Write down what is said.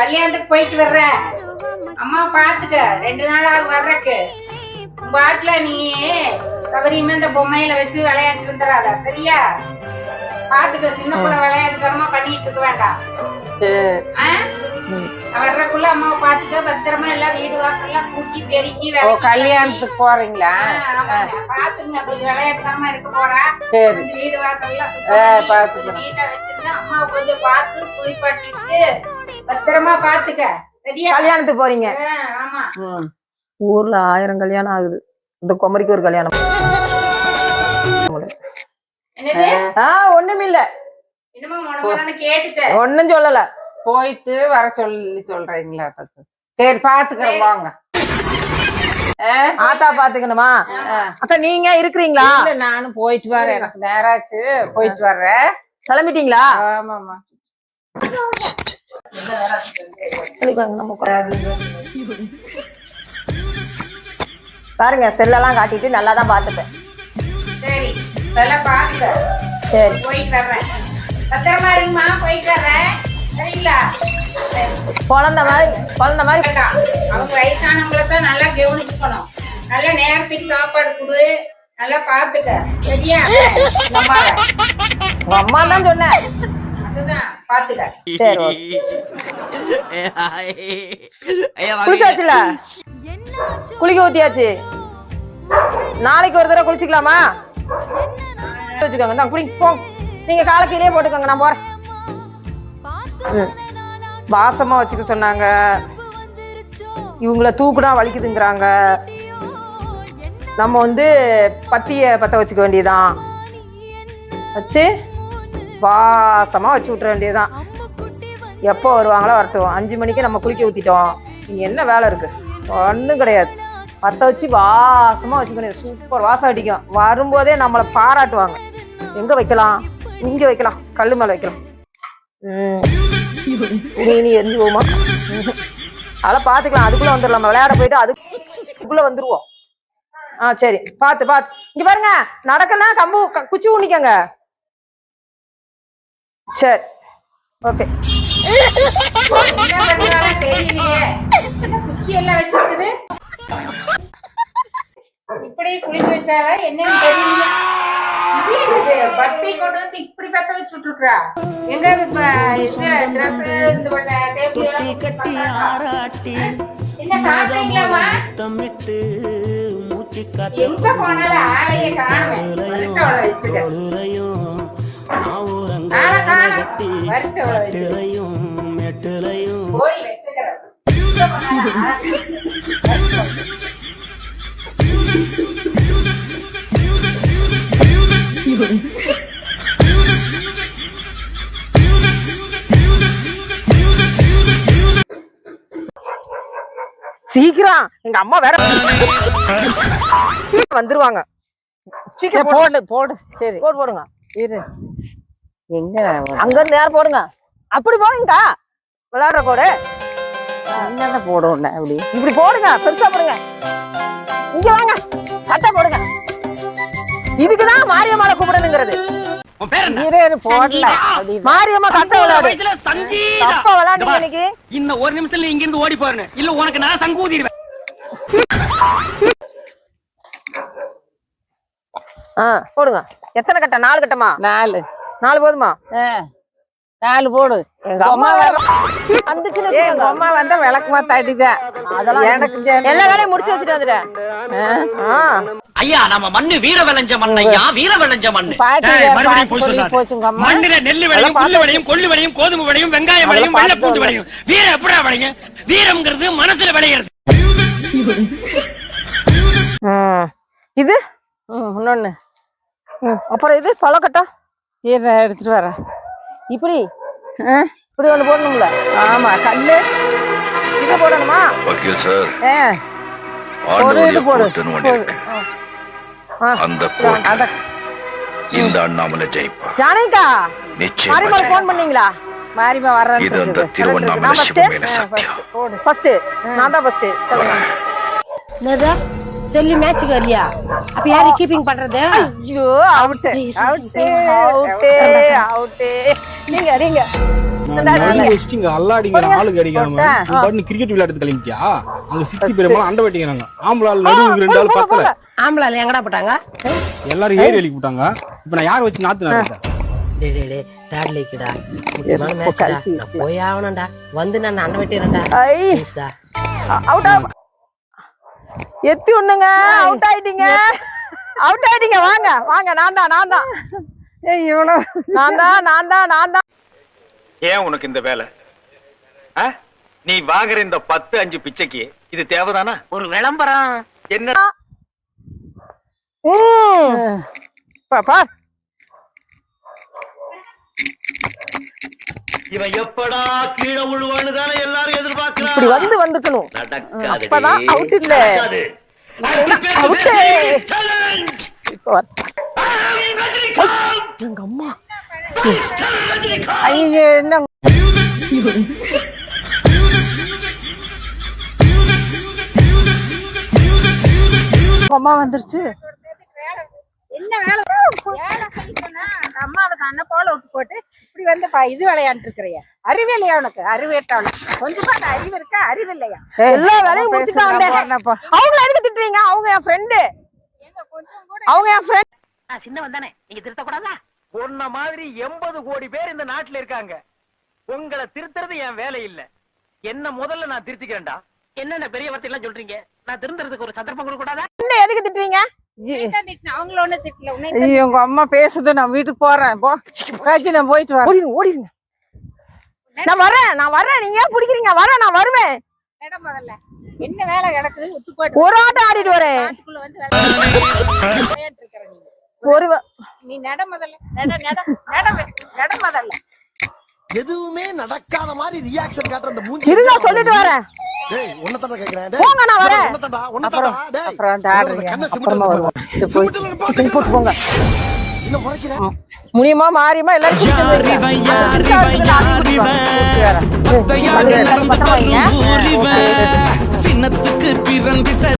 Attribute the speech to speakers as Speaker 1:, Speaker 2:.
Speaker 1: கல்யாணத்துக்கு போயிட்டு வர்றேன் அம்மா பாத்துக்க ரெண்டு நாள் ஆகும் வர்றக்கு. உங்க ஆட்டுல நீ சவரியமா இந்த பொம்மையில வச்சு விளையாட்டு இருந்துடாத சரியா? பாத்துக்க சின்ன பிள்ளை விளையாட்டுத்தனமா பண்ணிட்டு இருக்க வேண்டாம். வர்றக்குள்ள அம்மாவை பாத்துக்க பத்திரமா எல்லாம் வீடு வாசல்லாம் கூட்டி பெருக்கி
Speaker 2: ஓ கல்யாணத்துக்கு போறீங்களா?
Speaker 1: ஆ, ஆமாங்க. பாத்துங்க கொஞ்சம் விளையாட்டுத்தனமா இருக்க போறா.
Speaker 2: சரி.
Speaker 1: வீடு வாசல்லாம் நீட்டா வச்சிருந்தா அம்மாவை கொஞ்சம் பார்த்து குளிப்பாட்டிட்டு பத்திரமா பாத்துக்க. சரியா?
Speaker 2: கல்யாணத்துக்கு போறீங்க?
Speaker 1: ஆமா.
Speaker 2: ஊர்ல ஆயிரம் கல்யாணம் ஆகுது. இந்த குமரிக்கு ஒரு கல்யாணம்.
Speaker 1: என்னது?
Speaker 2: ஆ ஒண்ணுமில்ல. ஒண்ணும் சொல்லல. போயிட்டு வர சொல்லி சொல்றீங்களா. சரி பாத்துக்கிறோம் வாங்க. ஆத்தா பாத்துக்கணுமா? அக்கா நீங்க இருக்கிறீங்களா? இல்ல நானும் போயிட்டு வரேன். எனக்கு நேராச்சு போயிட்டு வர்றேன். கிளம்பிட்டீங்களா? ஆமாமா பாருங்க செல்லெல்லாம் காட்டிட்டு நல்லா தான் பாத்துப்பேன்
Speaker 1: சரி இதெல்லாம் பாத்துக்க
Speaker 2: சரி.
Speaker 1: போயிட்டு வர்றேன். பத்திரமா இருங்கம்மா போயிட்டு வர்றேன்.
Speaker 2: குழந்த மாதிரி குழந்த மாதிரி.
Speaker 1: அவங்க வயசானவங்களை தான் நல்லா கவனிச்சுக்கணும். நல்ல நேரத்துக்கு சாப்பாடு கொடு நல்லா பாத்துக்க. சரியா.
Speaker 2: உங்க அம்மா தான் சொன்னேன்
Speaker 1: அதுதான்
Speaker 2: குளிச்சாச்சுல? குளிக்க ஊத்தியாச்சு. நாளைக்கு ஒரு தடவை குளிச்சுக்கலாமா? வச்சுக்கோங்க. தான் போ. நீங்க காலை கீழே போட்டுக்கோங்க. நான் போறேன். வாசமாக வச்சுக்க சொன்னாங்க. இவங்கள தூக்குனா வலிக்குதுங்கிறாங்க. நம்ம வந்து பத்தியை பற்ற வச்சுக்க வேண்டியதுதான். வச்சு வாசமாக வச்சு விட்டுற வேண்டியதுதான். எப்போ வருவாங்களோ வரட்டும். அஞ்சு மணிக்கு நம்ம குளிக்க ஊற்றிட்டோம் இங்கே என்ன வேலை இருக்குது ஒன்றும் கிடையாது. பற்ற வச்சு வாசமாக வச்சுக்கணும் சூப்பர் வாசம் அடிக்கும். வரும்போதே நம்மளை பாராட்டுவாங்க. எங்கே வைக்கலாம்? இங்கே வைக்கலாம். கல் மேலே வைக்கலாம். ம். நீ நீ எரிஞ்சு போமா அதெல்லாம் பாத்துக்கலாம். அதுக்குள்ள வந்துடலாம். விளையாட போயிட்டு அதுக்குள்ள வந்துருவோம். ஆ சரி. பாத்து பாத்து. இங்க பாருங்க. நடக்கனா கம்பு குச்சி ஊனிக்கங்க. சரி. ஓகே.
Speaker 1: குச்சி எல்லாம் வச்சிருக்குது இப்படி குளிக்க வச்சால என்னன்னு தெரியல பட்டி கொண்டு பத்த வச்சு விட்டுருக்கா எங்க எல்லாம்
Speaker 3: கட்டி ஆராட்டி தம்மிட்டு மூச்சு காத்த
Speaker 1: எங்க
Speaker 2: சீக்கிரம் எங்க அம்மா வேற சீக்கிரம் வந்துருவாங்க. சீக்கிரம் போடு. போடு சரி. போடு போடுங்க. இரு. எங்க அங்க இருந்து நேரம் போடுங்க? அப்படி போடுங்கக்கா. விளையாடுற கோடு. என்னென்ன போடுவோம் அப்படி? இப்படி போடுங்க பெருசா போடுங்க. இங்க வாங்க. கட்டை போடுங்க. இதுக்குதான் மாரியம்மாளை கூப்பிடணுங்கிறது. இரு போடல. மாரியம்மா கட்டை விளையாடு இன்னைக்கு
Speaker 4: இந்த ஒரு நிமிஷத்துல இங்க இருந்து ஓடி போறேன் இல்ல உனக்கு நான் சங்கூதிடுவேன்.
Speaker 2: ஆ போடுங்க. எத்தனை கட்டை? நாலு கட்டமா? நாலு. நாலு போதுமா? நாலு போடு. எங்க அம்மா வந்துச்சுன்னு வச்சுக்கோங்க.
Speaker 5: அம்மா வந்தா விளக்குமா தடிதான்
Speaker 2: அதெல்லாம்
Speaker 5: எனக்கு
Speaker 2: எல்லா வேலையும் முடிச்சு வச்சுட்டு வந்துட்டேன்.
Speaker 4: ஐயா நம்ம மண்ணு வீர விளைஞ்ச மண் ஐயா வீர விளைஞ்ச மண்ணு. மண்ணுல நெல்லு விளையும் புல்லு விளையும் கொள்ளு விளையும் கோதுமை விளையும் வெங்காயம் விளையும் வெள்ளை பூண்டு விளையும். வீரம் எப்படா விளையும் வீரம்ங்கிறது மனசுல விளையிறது.
Speaker 2: இது? ம், இன்னொன்னு. அப்புறம் இது பழக்கட்டா?
Speaker 5: இரு எடுத்துட்டு வரேன்.
Speaker 2: இப்படி? இப்படி ஒண்ணு போடணும்ல.
Speaker 5: ஆமா கல்லு.
Speaker 2: இது போடணுமா?
Speaker 6: வக்கீல் சார்.
Speaker 5: ஒரு இது போடு.
Speaker 6: அந்த
Speaker 5: அத
Speaker 6: இந்த அண்ணாமலை ஜெயிப்பா.
Speaker 2: ஜானகிக்கா
Speaker 6: நிச்சயமா.
Speaker 2: மாரிமால். ஃபோன் பண்ணீங்களா?
Speaker 5: மாரிமா வர்றேன்னு
Speaker 6: இது அந்த. திருவண்ணாமலை? சிவமேல சத்தியம்.
Speaker 2: ஃபர்ஸ்ட் நான் தான் ஃபர்ஸ்ட் சொல்லுங்க.
Speaker 7: என்னது? செல்லு மேட்சுக்கு வரலையா? அப்ப யாரு கீப்பிங் பண்றது?
Speaker 2: ஐயோ அவுட் அவுட் அவுட் அவுட் நீங்க நீங்க.
Speaker 8: வச்சுட்டு அல்லாடிங்கிற ஆளுக்கு அடிக்காம
Speaker 5: போட்டேன்.
Speaker 8: நீ பாட்டு கிரிக்கெட் விளையாட்டு கிளம்பிட்டியா? அங்க சித்தி பெருமாள் அண்டை வெட்டிக்கிறாங்க. ஆள் நடுவுக்கு ரெண்டு ஆள் பத்தல.
Speaker 7: எங்கடா போட்டாங்க?
Speaker 8: எல்லாரும் ஏறி எழுப்பி விட்டாங்க இப்ப நான் யார் வச்சு நாத்து நாட்டு
Speaker 7: டேய் டேய் டேய் தேர்ட் லைக்குடா முக்கியமான மேட்ச்டா நான் போய் ஆகணும்டா. வந்து நான் அண்ணன் வெட்டிடுறேன்டா.
Speaker 2: ஐ.
Speaker 7: ப்ளீஸ்டா
Speaker 2: அவுட் எத்தி ஒண்ணுங்க? அவுட் ஆயிட்டீங்க? அவுட் ஆயிட்டீங்க. வாங்க வாங்க. நான் தான் நான் தான்.
Speaker 5: ஏய் இவ்வளோ
Speaker 2: நான் தான் நான் தான் நான் தான்.
Speaker 6: ஏன் உனக்கு இந்த வேலை? நீ வாங்குற இந்த பத்து அஞ்சு பிச்சைக்கு இது தேவைதானா? ஒரு விளம்பரம். என்ன?
Speaker 2: ம். பாப்பா
Speaker 6: இவன் எப்படா கீழே விழுவான்னு தானே எல்லாரும் எதிர்பார்க்கிறான்?
Speaker 2: இப்படி வந்து வந்துக்கணும். அப்பதான் out இல்ல. Out. இப்ப. எங்க அம்மா.
Speaker 5: ஐயோ என்ன அம்மா வந்துருச்சு
Speaker 1: என்ன வேலை அந்த அம்மாவை தானே போல விட்டு போட்டு இப்படி வந்து பா- இது விளையாண்டு இருக்கிறிய. அறிவு இல்லையா உனக்கு? அறிவேட்டவன கொஞ்சமா அந்த அறிவு இருக்கா? அறிவு இல்லையா?
Speaker 2: எல்லா வேலையும் வந்தேன். அவங்கள எதுக்கு திட்டுறீங்க? அவங்க என் ஃப்ரெண்டு
Speaker 1: கொஞ்சம் கூட
Speaker 2: அவங்க என் ஃப்ரெண்ட்
Speaker 4: உன்ன மாதிரி எண்பது கோடி பேர் இந்த நாட்டுல இருக்காங்க. உங்களை திருத்துறது என் வேலை இல்ல. என்ன முதல்ல நான் திருத்திக்கிறேன்டா. என்னென்ன பெரிய வார்த்தை எல்லாம் சொல்றீங்க? நான் திருந்துறதுக்கு ஒரு சந்தர்ப்பம் கொடுக்க கூடாதா?
Speaker 2: எதுக்கு திட்டுறீங்க?
Speaker 5: உங்க அம்மா பேசுது நான் வீட்டுக்கு போறேன். போ. ராஜி நான் போயிட்டு வரேன்.
Speaker 2: ஓடிடுங்க. நான் வரேன் நான் வரேன். நீங்க ஏன் பிடிக்கிறீங்க? வரேன் நான் வருவேன்.
Speaker 1: முதல்ல. என்ன வேலை கிடக்குது?
Speaker 2: ஒரு ஆட்டம் ஆடிட்டு வரேன். ஒரு
Speaker 1: நீ நட முதல்ல. நட நட நட வே- நட முதல்ல.
Speaker 9: எதுவுமே நடக்காத மாதிரி ரியாக்ஷன் காட்டுற அந்த மூஞ்சி
Speaker 2: இருங்க சொல்லிட்டு வரேன்.
Speaker 9: டேய் உன்னதான்டா கேக்குறேன்.
Speaker 2: போங்க, நான் வரேன்.
Speaker 9: உன்னதான்டா உன்னதான்டா டேய்.
Speaker 5: அப்புறம் அந்த ஆடுறீங்க.
Speaker 9: கண்ணை
Speaker 2: அப்புறமா
Speaker 9: சிமிட்டு
Speaker 2: வருவோம். போய். போட்டு போங்க.
Speaker 9: இன்னும் முறைக்கிறேன்?
Speaker 2: முனியமா மாறியமா எல்லாரும்.
Speaker 3: சின்னத்துக்கு பிறந்திட்ட